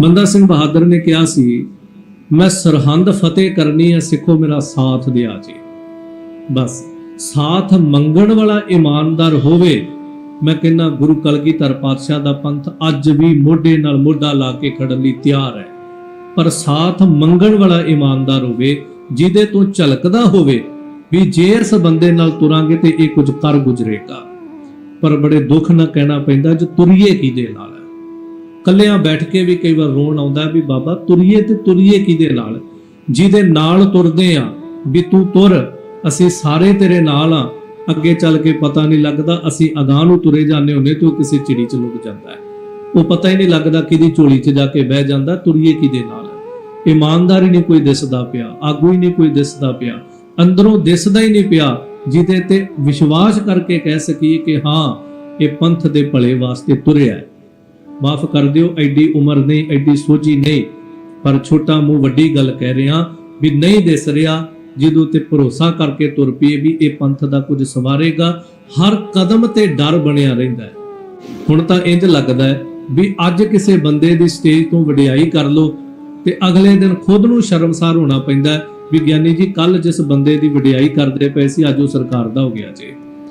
ਬੰਦਾ ਸਿੰਘ ਬਹਾਦਰ ਨੇ ਕਿਹਾ ਸੀ, ਮੈਂ ਸਰਹੰਦ ਫਤਿਹ ਕਰਨੀ ਹੈ, ਸਿੱਖੋ ਮੇਰਾ ਸਾਥ ਦਿਆ ਜੀ। ਬਸ, ਸਾਥ ਮੰਗਣ ਵਾਲਾ ਇਮਾਨਦਾਰ ਹੋਵੇ, ਮੈਂ ਕਹਿੰਦਾ ਗੁਰੂ ਕਲਗੀਧਰ ਪਾਤਸ਼ਾਹ ਦਾ ਪੰਥ ਅੱਜ ਵੀ ਮੋਢੇ ਨਾਲ ਮੋਢਾ ਲਾ ਕੇ ਖੜਨ ਲਈ ਤਿਆਰ ਹੈ। ਪਰ ਸਾਥ ਮੰਗਣ ਵਾਲਾ ਇਮਾਨਦਾਰ ਹੋਵੇ, ਜਿਹਦੇ ਤੋਂ ਝਲਕਦਾ ਹੋਵੇ, ਵੀ ਜੇ ਇਸ ਬੰਦੇ ਨਾਲ ਤੁਰਾਂਗੇ ਤੇ ਇਹ ਕੁਝ ਕਰ ਗੁਜ਼ਰੇਗਾ। ਪਰ ਬੜੇ ਦੁੱਖ ਨਾਲ ਕਹਿਣਾ ਪੈਂਦਾ, ਜੇ ਤੁਰੀਏ ਕਿਹਦੇ ਨਾਲ? ਕੱਲਿਆਂ ਬੈਠ ਕੇ ਵੀ ਕਈ ਵਾਰ ਰੋਣ ਆਉਂਦਾ ਵੀ ਬਾਬਾ ਤੁਰੀਏ ਤੇ ਤੁਰੀਏ ਕਿਹਦੇ ਨਾਲ? ਜਿਹਦੇ ਨਾਲ ਤੁਰਦੇ ਆ, ਵੀ ਤੂੰ ਤੁਰ, ਅਸੀਂ ਸਾਰੇ ਤੇਰੇ ਨਾਲ ਆ। ਅੱਗੇ ਚੱਲ ਕੇ ਪਤਾ ਨਹੀਂ ਲੱਗਦਾ, ਅਸੀਂ ਅਗਾਂਹ ਨੂੰ ਤੁਰੇ ਜਾਂਦੇ ਹੁੰਦੇ, ਤੇ ਉਹ ਕਿਸੇ ਚਿੜੀ ਚ ਲੁਕ ਜਾਂਦਾ ਹੈ। ਉਹ ਪਤਾ ਹੀ ਨਹੀਂ ਲੱਗਦਾ ਕਿਹਦੀ ਝੋਲੀ 'ਚ ਜਾ ਕੇ ਬਹਿ ਜਾਂਦਾ, ਤੁਰੀਏ ਕਿਹਦੇ ਨਾਲ ਇਮਾਨਦਾਰੀ ਨਹੀਂ ਕੋਈ ਦਿਸਦਾ ਪਿਆ, ਆਗੂ ਹੀ ਨਹੀਂ ਕੋਈ ਦਿਸਦਾ ਪਿਆ, ਅੰਦਰੋਂ ਦਿਸਦਾ ਹੀ ਨਹੀਂ ਪਿਆ, ਜਿਹਦੇ ਤੇ ਵਿਸ਼ਵਾਸ ਕਰਕੇ ਕਹਿ ਸਕੀਏ ਕਿ ਹਾਂ, ਇਹ ਪੰਥ ਦੇ ਭਲੇ ਵਾਸਤੇ ਤੁਰਿਆ ਹੈ। ਮਾਫ ਕਰ ਦਿਓ, ਐਡੀ ਉਮਰ ਨਹੀਂ, ਐਡੀ ਸੋਝੀ ਨਹੀਂ। ਪਰ ਛੋਟਾ ਮੂੰਹ ਵੱਡੀ ਗੱਲ ਕਹਿ ਰਿਹਾ ਵੀ ਨਹੀਂ ਦਿਸ ਰਿਹਾ, ਜਿਹਦੇ ਤੇ ਭਰੋਸਾ ਕਰਕੇ ਤੁਰ ਪਈਏ ਵੀ ਇਹ ਪੰਥ ਦਾ ਕੁਝ ਸਵਾਰੇਗਾ। ਹਰ ਕਦਮ ਤੇ ਡਰ ਬਣਿਆ ਰਹਿੰਦਾ ਹੈ। ਹੁਣ ਤਾਂ ਇੰਜ ਲੱਗਦਾ ਹੈ ਵੀ ਅੱਜ ਕਿਸੇ ਬੰਦੇ ਦੀ ਸਟੇਜ ਤੋਂ ਵਡਿਆਈ ਕਰ ਲੋ ਤੇ ਅਗਲੇ ਦਿਨ ਖੁਦ ਨੂੰ ਸ਼ਰਮਸਾਰ ਹੋਣਾ ਪੈਂਦਾ ਹੈ ਵੀ ਗਿਆਨੀ ਜੀ ਕੱਲ ਜਿਸ ਬੰਦੇ ਦੀ ਵਡਿਆਈ ਕਰਦੇ ਪਏ ਸੀ, ਅੱਜ ਉਹ ਸਰਕਾਰ ਦਾ ਹੋ ਗਿਆ ਜੀ।